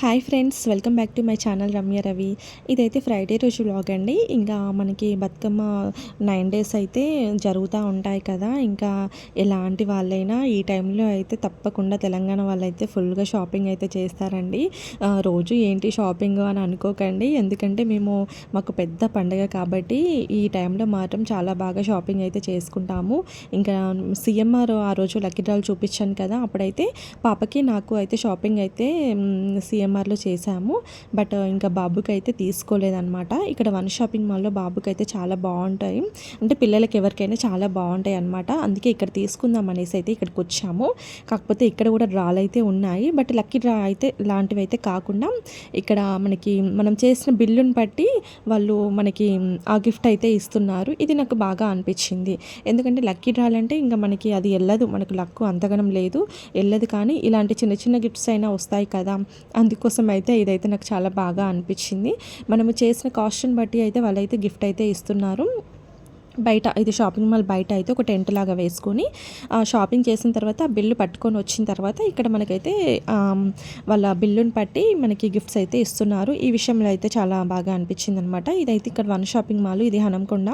Hi friends welcome back to my channel Ramya Ravi. ఇదైతే Friday రోజు vlog అండి. ఇంకా మనకి బతుకమ్మ నైన్ డేస్ అయితే జరుగుతూ ఉంటాయి కదా. ఇంకా ఎలాంటి వాళ్ళైనా ఈ టైంలో అయితే తప్పకుండా తెలంగాణ వాళ్ళైతే ఫుల్గా షాపింగ్ అయితే చేస్తారండి. రోజు ఏంటి షాపింగ్ అని అనుకోకండి. ఎందుకంటే మేము మాకు పెద్ద పండుగ కాబట్టి ఈ టైంలో మాత్రం చాలా బాగా షాపింగ్ అయితే చేసుకుంటాము. ఇంకా సీఎంఆర్ ఆ రోజు లక్కీ డ్రాల్ చూపించాను కదా. అప్పుడైతే పాపకి నాకు అయితే షాపింగ్ అయితే సిఎంఆర్లో చేశాము. బట్ ఇంకా బాబుకి అయితే తీసుకోలేదన్నమాట. ఇక్కడ వన్ షాపింగ్ మాల్లో బాబుకి అయితే చాలా బాగుంటాయి. అంటే పిల్లలకి ఎవరికైనా చాలా బాగుంటాయి అనమాట అందుకే ఇక్కడ తీసుకుందాం అనేసి అయితే ఇక్కడికి వచ్చాము. కాకపోతే ఇక్కడ కూడా డ్రాలు అయితే ఉన్నాయి. బట్ లక్కీ డ్రా అయితే లాంటివి అయితే కాకుండా ఇక్కడ మనకి మనం చేసిన బిల్లుని బట్టి వాళ్ళు మనకి ఆ గిఫ్ట్ అయితే ఇస్తున్నారు. ఇది నాకు బాగా అనిపించింది. ఎందుకంటే లక్కీ డ్రాల్ అంటే ఇంకా మనకి అది వెళ్ళదు మనకు లక్కు అంతగనం లేదు. వెళ్ళదు కానీ ఇలాంటి చిన్న చిన్న గిఫ్ట్స్ అయినా వస్తాయి కదా. కోసం అయితే ఇదైతే నాకు చాలా బాగా అనిపించింది. మనము చేసిన కాస్ట్ని బట్టి అయితే వాళ్ళైతే గిఫ్ట్ అయితే ఇస్తున్నారు. బయట ఇది షాపింగ్ మాల్ బయట అయితే ఒక టెంట్ లాగా వేసుకొని షాపింగ్ చేసిన తర్వాత ఆ బిల్లు పట్టుకొని వచ్చిన తర్వాత ఇక్కడ మనకైతే వాళ్ళ బిల్లుని పట్టి మనకి గిఫ్ట్స్ అయితే ఇస్తున్నారు. ఈ విషయంలో అయితే చాలా బాగా అనిపించింది అనమాట ఇదైతే ఇక్కడ వన్ షాపింగ్ మాల్ ఇది హనంకొండ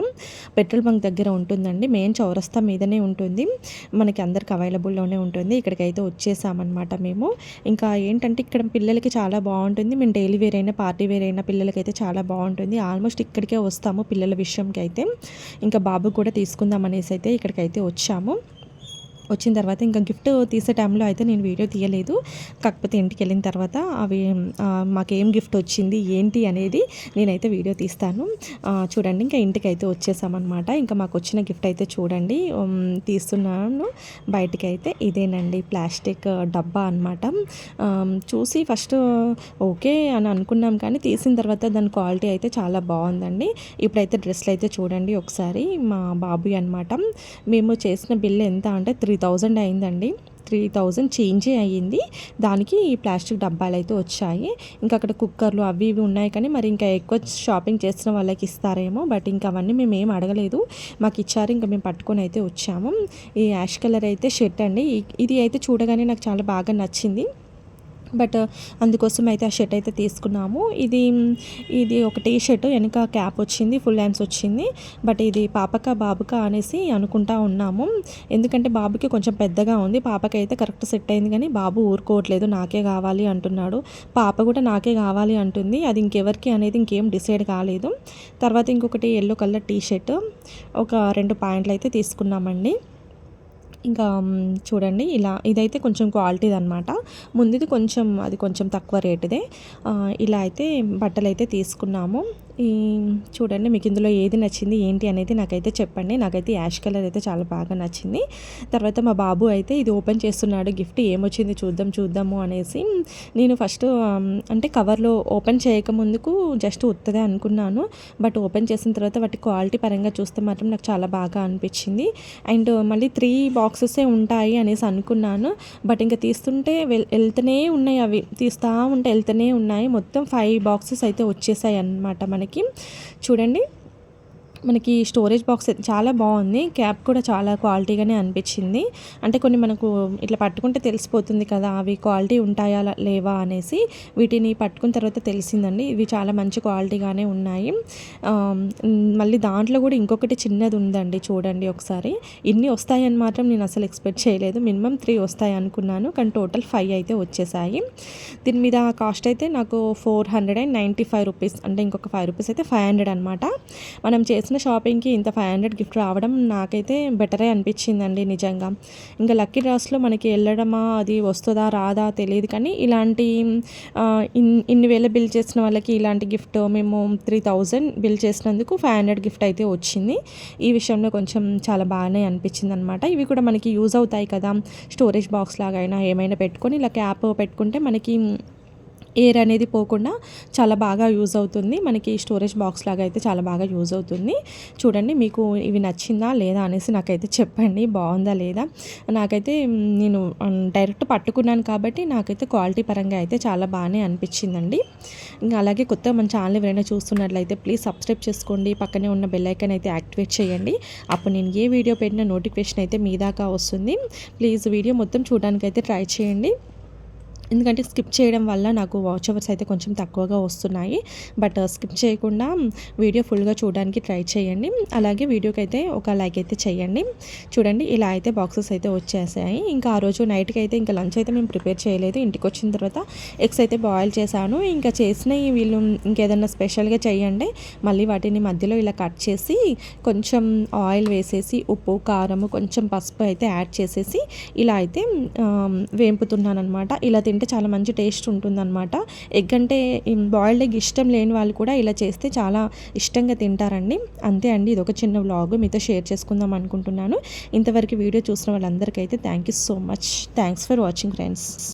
పెట్రోల్ బంక్ దగ్గర ఉంటుందండి. మెయిన్ చౌరస్తా మీదనే ఉంటుంది. మనకి అందరికి అవైలబుల్లోనే ఉంటుంది. ఇక్కడికైతే వచ్చేసామన్నమాట మేము. ఇంకా ఏంటంటే ఇక్కడ పిల్లలకి చాలా బాగుంటుంది. మేము డైలీ వేర్ అయినా పార్టీ వేర్ అయినా పిల్లలకైతే చాలా బాగుంటుంది. ఆల్మోస్ట్ ఇక్కడికే వస్తాము పిల్లల విషయంకి అయితే ఇంకా బాబు కూడా తీసుకుందాం అనేసి అయితే ఇక్కడికైతే వచ్చాము. వచ్చిన తర్వాత ఇంకా గిఫ్ట్ తీసే టైంలో అయితే నేను వీడియో తీయలేదు. కాకపోతే ఇంటికి వెళ్ళిన తర్వాత అవి మాకేం గిఫ్ట్ వచ్చింది ఏంటి అనేది నేనైతే వీడియో తీస్తాను. చూడండి ఇంకా ఇంటికి అయితే వచ్చేసామన్నమాట. ఇంకా మాకు వచ్చిన గిఫ్ట్ అయితే చూడండి. తీస్తున్నాను. బయటికి అయితే ఇదేనండి ప్లాస్టిక్ డబ్బా అనమాట చూసి ఫస్ట్ ఓకే అని అనుకున్నాం కానీ తీసిన తర్వాత దాని క్వాలిటీ అయితే చాలా బాగుందండి. ఇప్పుడైతే డ్రెస్లు అయితే చూడండి ఒకసారి మా బాబు అనమాట మేము చేసిన బిల్ ఎంత అంటే త్రీ త్రీ థౌజండ్ అయిందండి. త్రీ థౌజండ్ చేంజే అయ్యింది. దానికి ఈ ప్లాస్టిక్ డబ్బాలు అయితే వచ్చాయి. ఇంకా అక్కడ కుక్కర్లు అవి ఇవి ఉన్నాయి కానీ మరి ఇంకా ఎక్కువ షాపింగ్ చేసిన వాళ్ళకి ఇస్తారేమో. బట్ ఇంకా అవన్నీ మేము ఏం అడగలేదు. మాకు ఇచ్చారు ఇంకా మేము పట్టుకొని అయితే వచ్చాము. ఈ యాష్ కలర్ అయితే షర్ట్ అండి. ఇది అయితే చూడగానే నాకు చాలా బాగా నచ్చింది. బట్ uh, అందుకోసం అయితే ఆ షర్ట్ అయితే తీసుకున్నాము. ఇది ఇది ఒక టీ షర్ట్ వెనక క్యాప్ వచ్చింది ఫుల్ హ్యాండ్స్ వచ్చింది. బట్ ఇది పాపక బాబుక అనేసి అనుకుంటా ఉన్నాము. ఎందుకంటే బాబుకి కొంచెం పెద్దగా ఉంది. పాపకి అయితే కరెక్ట్ సెట్ అయింది కానీ బాబు ఊరుకోవట్లేదు నాకే కావాలి అంటున్నాడు. పాప కూడా నాకే కావాలి అంటుంది. అది ఇంకెవరికి అనేది ఇంకేం డిసైడ్ కాలేదు. తర్వాత ఇంకొకటి ఎల్లో కలర్ టీ షర్ట్ ఒక రెండు ప్యాంట్లు అయితే తీసుకున్నామండి. ఇంకా చూడండి ఇలా ఇదైతే కొంచెం క్వాలిటీది అనమాట ముందుది కొంచెం అది కొంచెం తక్కువ రేటుదే. ఇలా అయితే బట్టలు అయితే తీసుకున్నాము. చూడండి మీకు ఇందులో ఏది నచ్చింది ఏంటి అనేది నాకైతే చెప్పండి. నాకైతే యాష్ కలర్ అయితే చాలా బాగా నచ్చింది. తర్వాత మా బాబు అయితే ఇది ఓపెన్ చేస్తున్నాడు గిఫ్ట్ ఏమొచ్చింది చూద్దాం చూద్దాము అనేసి. నేను ఫస్ట్ అంటే కవర్లో ఓపెన్ చేయకముందుకు జస్ట్ ఉత్తదే అనుకున్నాను. బట్ ఓపెన్ చేసిన తర్వాత వాటి క్వాలిటీ పరంగా చూస్తే మాత్రం నాకు చాలా బాగా అనిపించింది. అండ్ మళ్ళీ త్రీ బాక్సెసే ఉంటాయి అనేసి అనుకున్నాను. బట్ ఇంకా తీస్తుంటే వెళ్తూనే ఉన్నాయి అవి. తీస్తూ ఉంటే వెళ్తూనే ఉన్నాయి. మొత్తం ఫైవ్ బాక్సెస్ అయితే వచ్చేసాయి అన్నమాట మనకి. మనకి. చూడండి. మనకి స్టోరేజ్ బాక్స్ అయితే చాలా బాగుంది. క్యాప్ కూడా చాలా క్వాలిటీగానే అనిపించింది. అంటే కొన్ని మనకు ఇట్లా పట్టుకుంటే తెలిసిపోతుంది కదా అవి క్వాలిటీ ఉంటాయా లేవా అనేసి. వీటిని పట్టుకున్న తర్వాత తెలిసిందండి. ఇవి చాలా మంచి క్వాలిటీగానే ఉన్నాయి. మళ్ళీ దాంట్లో కూడా ఇంకొకటి చిన్నది ఉందండి చూడండి ఒకసారి. ఇన్ని వస్తాయని మాత్రం నేను అసలు ఎక్స్పెక్ట్ చేయలేదు. మినిమం త్రీ వస్తాయి అనుకున్నాను. కానీ టోటల్ ఫైవ్ అయితే వచ్చేసాయి. దీని మీద కాస్ట్ అయితే నాకు four hundred and ninety five rupees అంటే ఇంకొక ఫైవ్ రూపీస్ అయితే ఫైవ్ హండ్రెడ్ అనమాట మనం చేసిన షాపింగ్కి ఇంత ఫైవ్ హండ్రెడ్ గిఫ్ట్ రావడం నాకైతే బెటరే అనిపించిందండి నిజంగా. ఇంకా లక్కీ డ్రాస్లో మనకి వెళ్ళడమా అది వస్తుందా రాదా తెలియదు కానీ ఇలాంటి ఇన్ ఇన్ని వేల బిల్ చేసిన వాళ్ళకి ఇలాంటి గిఫ్ట్ మేము త్రీ థౌజండ్ బిల్ చేసినందుకు ఫైవ్ హండ్రెడ్ గిఫ్ట్ అయితే వచ్చింది. ఈ విషయంలో కొంచెం చాలా బాగానే అనిపించింది అనమాట ఇవి కూడా మనకి యూజ్ అవుతాయి కదా స్టోరేజ్ బాక్స్ లాగా అయినా ఏమైనా పెట్టుకొని ఇలా క్యాప్ పెట్టుకుంటే మనకి ఎయిర్ అనేది పోకుండా చాలా బాగా యూజ్ అవుతుంది. మనకి స్టోరేజ్ బాక్స్ లాగా అయితే చాలా బాగా యూజ్ అవుతుంది. చూడండి మీకు ఇవి నచ్చిందా లేదా అనేసి నాకైతే చెప్పండి. బాగుందా లేదా? నాకైతే నేను డైరెక్ట్ పట్టుకున్నాను కాబట్టి నాకైతే క్వాలిటీ పరంగా అయితే చాలా బాగానే అనిపించిందండి. ఇంకా అలాగే కొత్త మన ఛానల్ ఎవరైనా చూస్తున్నట్లయితే ప్లీజ్ సబ్స్క్రైబ్ చేసుకోండి. పక్కనే ఉన్న బెల్ ఐకాన్ అయితే యాక్టివేట్ చేయండి. అప్పుడు నేను ఏ వీడియో పెట్టిన నోటిఫికేషన్ అయితే మీ దాకా వస్తుంది. ప్లీజ్ వీడియో మొత్తం చూడడానికి అయితే ట్రై చేయండి. ఎందుకంటే స్కిప్ చేయడం వల్ల నాకు వాచ్ అవర్స్ అయితే కొంచెం తక్కువగా వస్తున్నాయి. బట్ స్కిప్ చేయకుండా వీడియో ఫుల్గా చూడడానికి ట్రై చేయండి. అలాగే వీడియోకి అయితే ఒక లైక్ అయితే చేయండి. చూడండి ఇలా అయితే బాక్సెస్ అయితే వచ్చేసాయి. ఇంకా ఆ రోజు నైట్కి అయితే ఇంకా లంచ్ అయితే మేము ప్రిపేర్ చేయలేదు. ఇంటికి వచ్చిన తర్వాత ఎగ్స్ అయితే బాయిల్ చేశాను. ఇంకా చేసినవి వీళ్ళు ఇంకేదన్నా స్పెషల్గా చేయండి. మళ్ళీ వాటిని మధ్యలో ఇలా కట్ చేసి కొంచెం ఆయిల్ వేసేసి ఉప్పు కారం కొంచెం పసుపు అయితే యాడ్ చేసేసి ఇలా అయితే వేంపుతున్నాను అనమాట ఇలా తింటే చాలా మంచి టేస్ట్ ఉంటుందన్నమాట. ఎగ్ అంటే బాయిల్డ్ ఎగ్ ఇష్టం లేని వాళ్ళు కూడా ఇలా చేస్తే చాలా ఇష్టంగా తింటారండి. అంతే అండి ఇది ఒక చిన్న వ్లాగ్ మీతో షేర్ చేసుకుందాం అనుకుంటున్నాను. ఇంతవరకు వీడియో చూసిన వాళ్ళందరికీ అయితే thank you so much thanks for watching friends